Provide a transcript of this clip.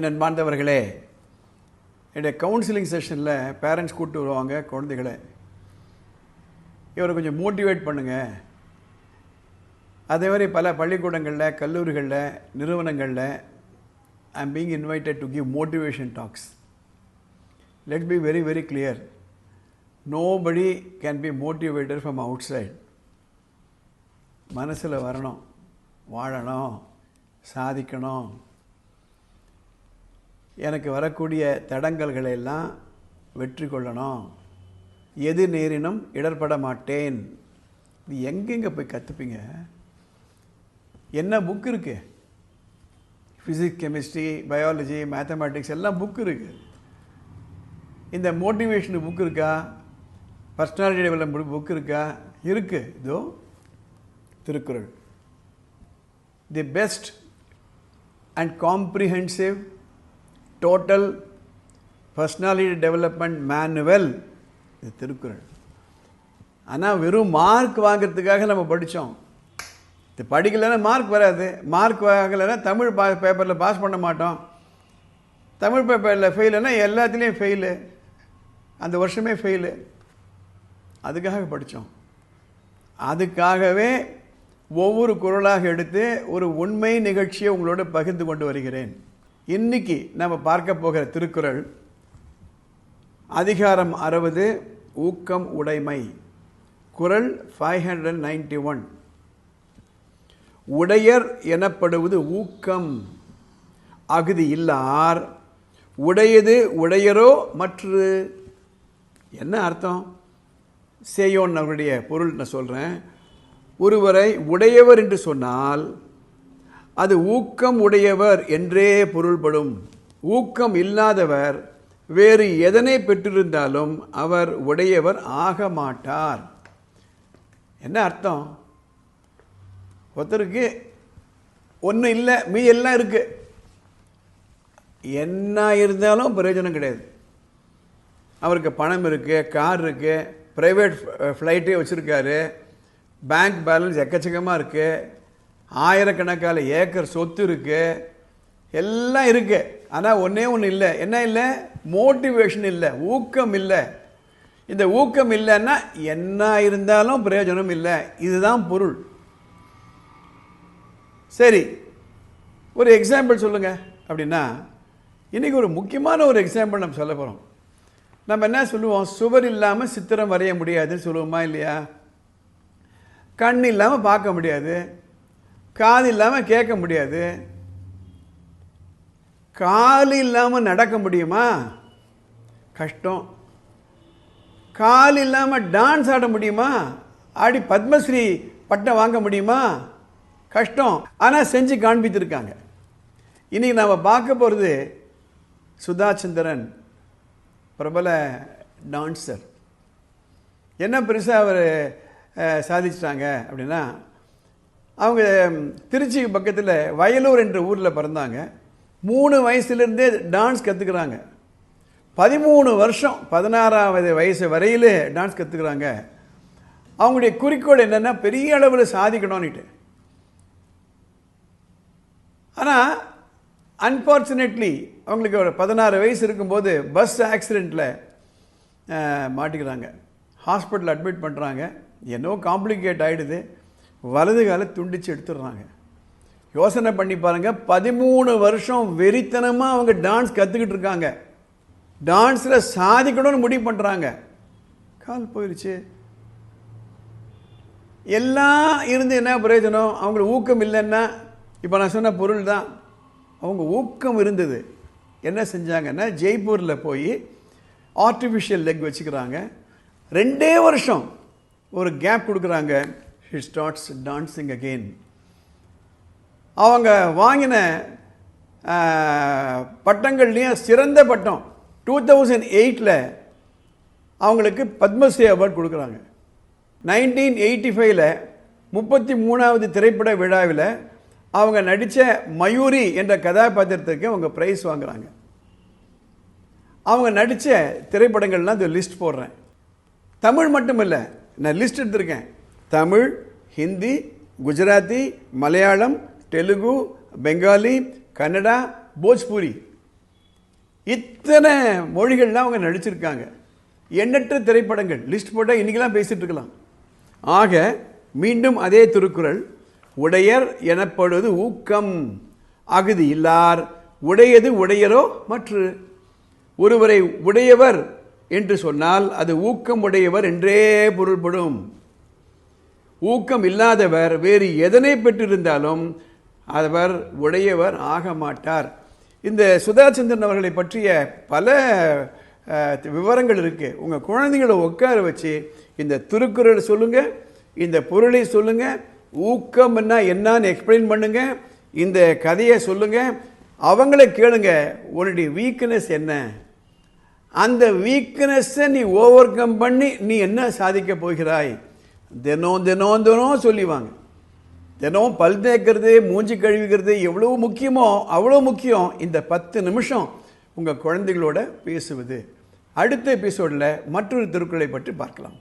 என் அன்பார்ந்தவர்களே என்னுடைய கவுன்சிலிங் செஷனில் பேரண்ட்ஸ் கூப்பிட்டு வருவாங்க குழந்தைகளை. இவரை கொஞ்சம் மோட்டிவேட் பண்ணுங்கள் அதே மாதிரி பல பள்ளிக்கூடங்களில் கல்லூரிகளில் நிறுவனங்களில் I am being invited to give motivation talks let be very very clear nobody can be motivated from outside மனசில் வரணும் வாழணும் சாதிக்கணும். எனக்கு வரக்கூடிய தடங்கல்களை எல்லாம் வெற்றி கொள்ளணும். எது நேரினும் இடர்பட மாட்டேன். இது எங்கெங்கே போய் கற்றுப்பீங்க என்ன புக் இருக்கு? ஃபிசிக்ஸ் கெமிஸ்ட்ரி பயாலஜி மேத்தமேட்டிக்ஸ் எல்லாம் புக் இருக்குது இந்த மோட்டிவேஷன் புக் இருக்கா? பர்சனாலிட்டி டெவலப்மெண்ட் புக் இருக்கா? இருக்குது இதோ Thirukkural. The best and comprehensive total personality development manual இது திருக்குறள். ஆனால் வெறும் மார்க் வாங்கிறதுக்காக நம்ம படித்தோம் இது படிக்கலைன்னா மார்க் வராது. மார்க் வாங்கலைன்னா தமிழ் பா பேப்பரில் பாஸ் பண்ண மாட்டோம். தமிழ் பேப்பரில் ஃபெயிலுன்னா எல்லாத்துலேயும் ஃபெயிலு அந்த வருஷமே ஃபெயிலு அதுக்காக படித்தோம் அதுக்காகவே ஒவ்வொரு குரலாக எடுத்து ஒரு உண்மை நிகழ்ச்சியை உங்களோட பகிர்ந்து கொண்டு வருகிறேன். இன்னைக்கு நம்ம பார்க்க போகிற திருக்குறள் அதிகாரம் அறுபது ஊக்கம் உடைமை. குரல் ஃபைவ் ஹண்ட்ரட் நைன்டி ஒன் உடையர் எனப்படுவது ஊக்கம் அகுதி இல்லார். உடையது உடையரோ மற்று என்ன அர்த்தம்? சேயோன் அவருடைய பொருள் நான் சொல்கிறேன் ஒருவரை உடையவர் என்று சொன்னால் அது ஊக்கம் உடையவர் என்றே பொருள்படும். ஊக்கம் இல்லாதவர் வேறு எதனை பெற்றிருந்தாலும் அவர் உடையவர் ஆக மாட்டார் என்ன அர்த்தம்? ஒருத்தருக்கு ஒன்றும் இல்லை மீ எல்லாம் இருக்குது என்ன இருந்தாலும் பிரயோஜனம் கிடையாது. அவருக்கு பணம் இருக்குது கார் இருக்குது ப்ரைவேட் ஃப்ளைட்டே வச்சுருக்காரு. பேங்க் பேலன்ஸ் எக்கச்சக்கமாக இருக்குது ஆயிரக்கணக்கான ஏக்கர் சொத்து இருக்குது எல்லாம் இருக்குது ஆனால் ஒன்றே ஒன்று இல்லை. என்ன இல்லை? மோட்டிவேஷன் இல்லை. ஊக்கம் இல்லை. இந்த ஊக்கம் இல்லைன்னா என்ன இருந்தாலும் பிரயோஜனம் இல்லை. இதுதான் பொருள். சரி. ஒரு எக்ஸாம்பிள் சொல்லுங்கள் அப்படின்னா இன்றைக்கி ஒரு முக்கியமான ஒரு எக்ஸாம்பிள் நம்ம சொல்ல போகிறோம் நம்ம என்ன சொல்லுவோம்? சுவர் இல்லாமல் சித்திரம் வரைய முடியாதுன்னு சொல்லுவோமா இல்லையா? கண் இல்லாமல் பார்க்க முடியாது. காது இல்லாமல் கேட்க முடியாது. கால் இல்லாமல் நடக்க முடியுமா? கஷ்டம். கால் இல்லாமல் டான்ஸ் ஆட முடியுமா? ஆடி பத்மஸ்ரீ பட்டம் வாங்க முடியுமா? கஷ்டம். ஆனால் செஞ்சு காண்பித்திருக்காங்க. இன்றைக்கி நாம் பார்க்க போகிறது சுதாச்சந்திரன் பிரபல டான்ஸர் என்ன பெருசாக அவர் சாதிச்சிட்டாங்க அப்படின்னா அவங்க திருச்சி பக்கத்தில் வயலூர் என்ற ஊரில் பிறந்தாங்க. மூணு வயசுலேருந்தே டான்ஸ் கற்றுக்குறாங்க பதிமூணு வருஷம் பதினாறாவது வயசு வரையிலே டான்ஸ் கற்றுக்குறாங்க அவங்களுடைய குறிக்கோள் என்னென்னா பெரிய அளவில் சாதிக்கணும்னுட்டு. ஆனால் அன்ஃபார்ச்சுனேட்லி அவங்களுக்கு ஒரு பதினாறு வயசு இருக்கும்போது பஸ் ஆக்சிடெண்ட்டில் மாட்டிக்கிறாங்க. ஹாஸ்பிட்டல் அட்மிட் பண்ணுறாங்க என்னோ காம்ப்ளிகேட் ஆகிடுது வலது காலை துண்டிச்சு எடுத்துடுறாங்க. யோசனை பண்ணி பாருங்கள் பதிமூணு வருஷம் வெறித்தனமாக அவங்க டான்ஸ் கற்றுக்கிட்டு இருக்காங்க. டான்ஸில் சாதிக்கணும்னு முடிவு பண்ணுறாங்க கால் போயிடுச்சு எல்லாம் இருந்து என்ன பிரயோஜனம்? அவங்களுக்கு ஊக்கம் இல்லைன்னா இப்போ நான் சொன்ன பொருள் தான். அவங்க ஊக்கம் இருந்தது. என்ன செஞ்சாங்கன்னா ஜெய்ப்பூரில் போய் ஆர்டிஃபிஷியல் லெக் வச்சுக்கிறாங்க. ரெண்டே வருஷம் ஒரு கேப் கொடுக்குறாங்க. ஹி ஸ்டார்ட்ஸ் டான்ஸிங் அகெயின் அவங்க வாங்கின பட்டங்கள்லேயும் சிறந்த பட்டம். டூ தௌசண்ட் எயிட்டில் அவங்களுக்கு பத்மஸ்ரீ அவார்ட் கொடுக்குறாங்க. நைன்டீன் எயிட்டி ஃபைவ்ல முப்பத்தி மூணாவது திரைப்பட விழாவில் அவங்க நடித்த மயூரி என்ற கதாபாத்திரத்துக்கு அவங்க ப்ரைஸ் வாங்குறாங்க. அவங்க நடித்த திரைப்படங்கள்லாம் இந்த லிஸ்ட் போடுறேன். தமிழ் மட்டும் இல்லை நான் லிஸ்ட் எடுத்திருக்கேன். தமிழ் ஹிந்தி குஜராத்தி மலையாளம் தெலுங்கு பெங்காலி கன்னடா போஜ்பூரி. இத்தனை மொழிகள்லாம் அவங்க நடிச்சிருக்காங்க. எண்ணற்ற திரைப்படங்கள். லிஸ்ட் போட்டால் இன்றைக்கெல்லாம் பேசிகிட்டு இருக்கலாம். ஆக மீண்டும் அதே திருக்குறள் உடையர் எனப்படுவது ஊக்கம் அகுதி இல்லார் உடையது உடையரோ மற்று. ஒருவரை உடையவர் என்று சொன்னால் அது ஊக்கம் உடையவர் என்றே பொருள்படும். ஊக்கம் இல்லாதவர் வேறு எதனை பெற்றிருந்தாலும் அவர் உடையவர் ஆக மாட்டார். இந்த சுதாச்சந்திரன் அவர்களை பற்றிய பல விவரங்கள் இருக்குது உங்கள் குழந்தைங்களை உட்கார வச்சு இந்த திருக்குறள் சொல்லுங்கள் இந்த பொருளை சொல்லுங்கள் ஊக்கம்னா என்னான்னு எக்ஸ்பிளைன் பண்ணுங்கள் இந்த கதையை சொல்லுங்கள் அவங்கள கேளுங்க உன்னுடைய வீக்னஸ் என்ன? அந்த வீக்னஸை நீ ஓவர் கம் பண்ணி நீ என்ன சாதிக்க போகிறாய்? தினம் தினம் தினம் சொல்லிவாங்க. தினம் பல் தேய்க்கிறது மூஞ்சி கழுவிக்கிறது எவ்வளோ முக்கியமோ அவ்வளோ முக்கியம். இந்த பத்து நிமிஷம் உங்கள் குழந்தைகளோட பேசுவது. அடுத்த எபிசோடில் மற்றொரு திருக்குறளை பற்றி பார்க்கலாம்.